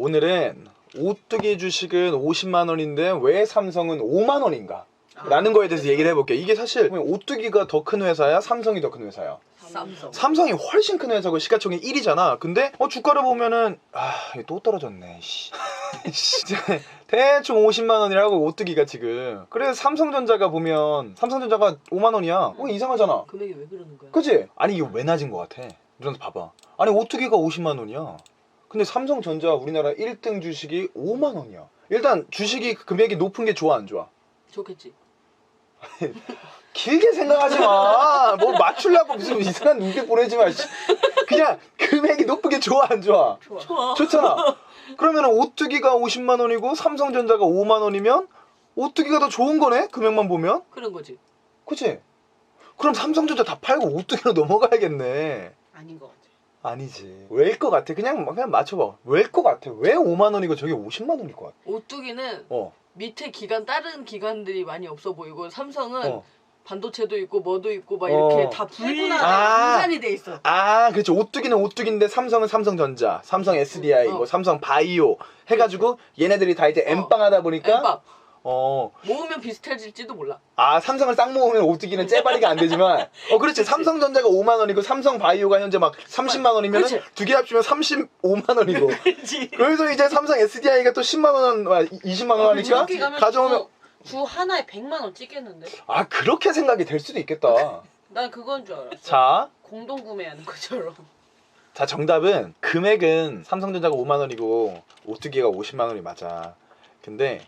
오늘은 오뚜기 주식은 50만 원인데 왜 삼성은 5만 원인가? 라는 거에 대해서 얘기를 해볼게요. 이게 사실 오뚜기가 더 큰 회사야? 삼성이 더 큰 회사야? 삼성. 삼성이 훨씬 큰 회사고 시가총액 1위잖아. 근데 어, 주가를 보면은 아, 이거 또 떨어졌네. 씨. 씨, 대충 50만 원이라고 오뚜기가 지금. 그래서 삼성전자가 보면 삼성전자가 5만 원이야. 어 이상하잖아. 금액이 왜 그러는 거야? 그지? 아니 이거 왜 낮은 것 같아? 누나도 봐봐. 아니 오뚜기가 50만 원이야. 근데 삼성전자 우리나라 1등 주식이 5만 원이야. 일단 주식이 금액이 높은 게 좋아 안 좋아? 좋겠지. 길게 생각하지 마. 뭐 맞추려고 무슨 이상한 눈빛 보내지 마. 씨. 그냥 금액이 높은 게 좋아 안 좋아? 좋아. 좋아. 좋잖아. 그러면 오뚜기가 50만 원이고 삼성전자가 5만 원이면 오뚜기가 더 좋은 거네? 금액만 보면? 그런 거지. 그치? 그럼 삼성전자 다 팔고 오뚜기로 넘어가야겠네. 아닌 것 같아. 아니지. 왜일 것 같아? 그냥 그냥 맞춰봐. 왜일 것 같아? 왜 5만 원이고 저게 50만 원일 것 같아? 오뚜기는 어. 밑에 기관 다른 기관들이 많이 없어 보이고 삼성은 어. 반도체도 있고 뭐도 있고 막 어. 이렇게 다 분리. 세분화돼 아. 분산이 돼 있어. 아, 그렇죠. 오뚜기는 오뚜기인데 삼성은 삼성전자, 삼성 SDI, 어. 뭐 삼성 바이오 해가지고 얘네들이 다 이제 어. 엠빵하다 보니까 엠밥 어, 모으면 비슷해질지도 몰라. 아 삼성을 싹 모으면 오뚜기는 째바리가 안 되지만, 어 그렇지. 삼성전자가 5만 원이고 삼성 바이오가 현재 막 30만 원이면 그치. 두개 합치면 35만 원이고. 그래서 이제 삼성 SDI가 또 10만 원, 아, 20만 원 하니까 가면 가져오면 주, 주 하나에 100만 원 찍겠는데? 아 그렇게 생각이 될 수도 있겠다. 난 그건 줄 알았어. 자, 공동 구매하는 것처럼. 자 정답은 금액은 삼성전자가 5만 원이고 오뚜기가 50만 원이 맞아. 근데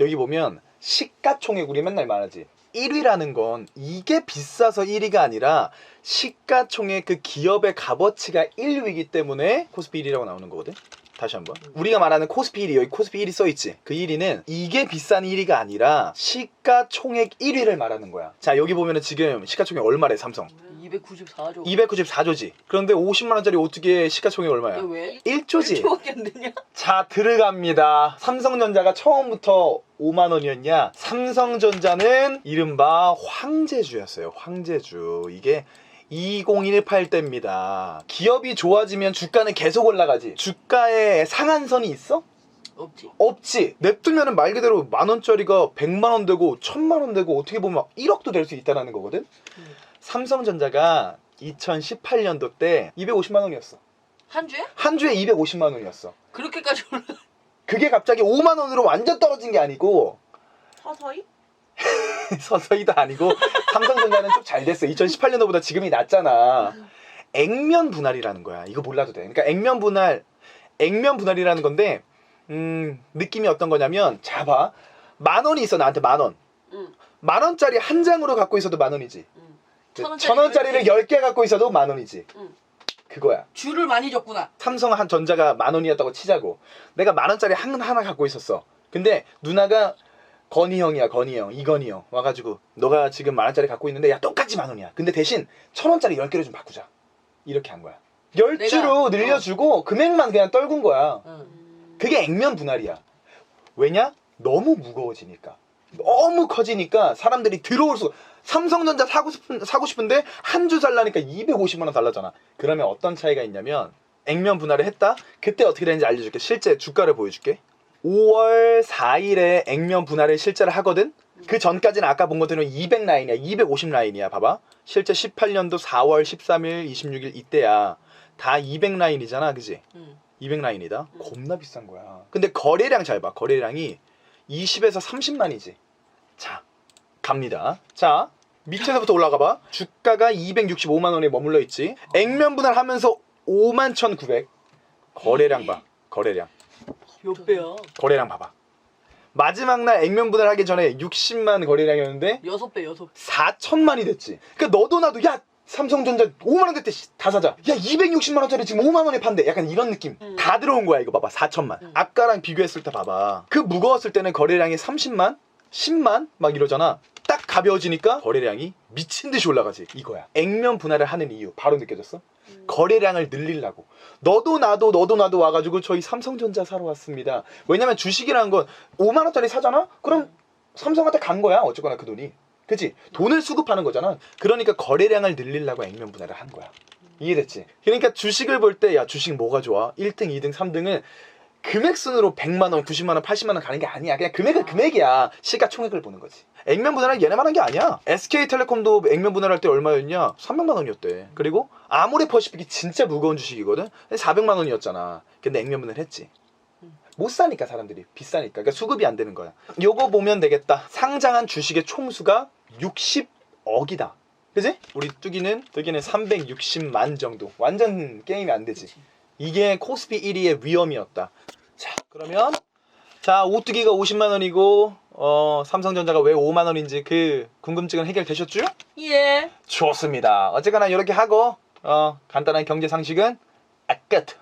여기 보면 시가총액 우리 맨날 말하지. 1위라는 건 이게 비싸서 1위가 아니라 시가총액 그 기업의 값어치가 1위이기 때문에 코스피 1위라고 나오는 거거든. 다시 한번. 우리가 말하는 코스피 1위 여기 코스피 1위 써 있지. 그 1위는 이게 비싼 1위가 아니라 시가총액 1위를 말하는 거야. 자 여기 보면은 지금 시가총액 얼마래 삼성? 294조. 294조지. 그런데 50만 원짜리 오뚜기의 시가총액 얼마야? 왜? 1조지. 1조밖에 안 되냐? 자 들어갑니다. 삼성전자가 처음부터 5만 원이었냐? 삼성전자는 이른바 황제주였어요. 황제주. 이게 2018 때입니다. 기업이 좋아지면 주가는 계속 올라가지. 주가에 상한선이 있어? 없지. 없지. 냅두면은 말 그대로 만 원짜리가 100만 원 되고 1000만 원 되고 어떻게 보면 막 1억도 될 수 있다는 거거든. 음. 삼성전자가 2018년도 때 250만 원이었어. 한 주에? 한 주에 250만 원이었어. 그렇게까지 올라. 그게 갑자기 5만 원으로 완전 떨어진 게 아니고 서서히? 서서히도 아니고 삼성전자는 좀잘 됐어. 2018년도보다 지금이 낫잖아. 액면 분할이라는 거야. 이거 몰라도 돼. 그러니까 액면 분할, 액면 분할이라는 건데 음, 느낌이 어떤 거냐면 잡아 만 원이 있어 나한테 만 원. 응. 만 원짜리 한 장으로 갖고 있어도 만 원이지. 응. 천 원짜리를 열 개 갖고 있어도 만 원이지. 응. 그거야. 줄을 많이 줬구나. 삼성 한 전자가 만 원이었다고 치자고. 내가 만 원짜리 한 하나 갖고 있었어. 근데 누나가 건희 형이야, 건희 형, 이건희 형 와가지고 너가 지금 만 원짜리 갖고 있는데 야 똑같이 만 원이야. 근데 대신 천 원짜리 열 개로 좀 바꾸자. 이렇게 한 거야. 열 내가- 주로 늘려주고 금액만 그냥 떨군 거야. 응. 그게 액면 분할이야. 왜냐? 너무 무거워지니까. 너무 커지니까 사람들이 들어올 수 삼성전자 사고 싶은 사고 싶은데 한 주 살라니까 250만 원 달라잖아. 그러면 어떤 차이가 있냐면 액면 분할을 했다. 그때 어떻게 되는지 알려줄게. 실제 주가를 보여줄게. 5월 4일에 액면 분할을 실제로 하거든. 그 전까지는 아까 본 것들은 200 라인이야. 250 라인이야. 봐봐. 실제 18년도 4월 13일, 26일 이때야. 다 200 라인이잖아. 그지? 응. 200 라인이다. 겁나 비싼 거야. 근데 거래량 잘 봐. 거래량이 20에서 30만이지. 자, 갑니다. 자, 밑에서부터 올라가 봐. 주가가 265만 원에 머물러 있지. 액면 분할하면서 5만 1,900. 거래량 봐. 거래량. 몇 배야? 거래량 봐봐. 마지막 날 액면 분할하기 전에 60만 거래량이었는데 여섯 배, 여섯 배. 4천만이 됐지. 그러니까 너도 나도 야 삼성전자 5만 원 됐대 씨, 다 사자. 야 260만 원짜리 지금 5만 원에 판대. 약간 이런 느낌. 음. 다 들어온 거야 이거 봐봐 4천만. 음. 아까랑 비교했을 때 봐봐. 그 무거웠을 때는 거래량이 30만, 10만 막 이러잖아. 딱 가벼워지니까 거래량이 미친 듯이 올라가지 이거야. 액면 분할을 하는 이유 바로 느껴졌어? 거래량을 늘리려고. 너도 나도 너도 나도 와가지고 저희 삼성전자 사러 왔습니다. 왜냐면 주식이라는 건 5만 원짜리 사잖아? 그럼 삼성한테 간 거야 어쨌거나 그 돈이. 그치? 돈을 수급하는 거잖아. 그러니까 거래량을 늘리려고 액면 분할을 한 거야. 이해됐지? 그러니까 주식을 볼 때 야 주식 뭐가 좋아? 1등, 2등, 3등은 금액 순으로 100만 원, 90만 원, 80만 원 가는 게 아니야. 그냥 금액은 금액이야. 시가총액을 보는 거지. 액면 분할은 얘네만 한 게 아니야. SK텔레콤도 액면 분할할 때 얼마였냐? 300만 원이었대. 그리고 아모레퍼시픽이 진짜 무거운 주식이거든. 400만 원이었잖아. 근데 액면 분할했지. 못 사니까 사람들이 비싸니까 그러니까 수급이 안 되는 거야. 요거 보면 되겠다. 상장한 주식의 총수가 60억이다. 그지? 우리 뚜기는 뚜기는 360만 정도. 완전 게임이 안 되지. 이게 코스피 1위의 위험이었다. 자, 그러면 자, 오뚜기가 50만 원이고 어, 삼성전자가 왜 5만 원인지 그 궁금증은 해결되셨죠? 예. 좋습니다. 어쨌거나 이렇게 하고 어, 간단한 경제 상식은 아, 끝.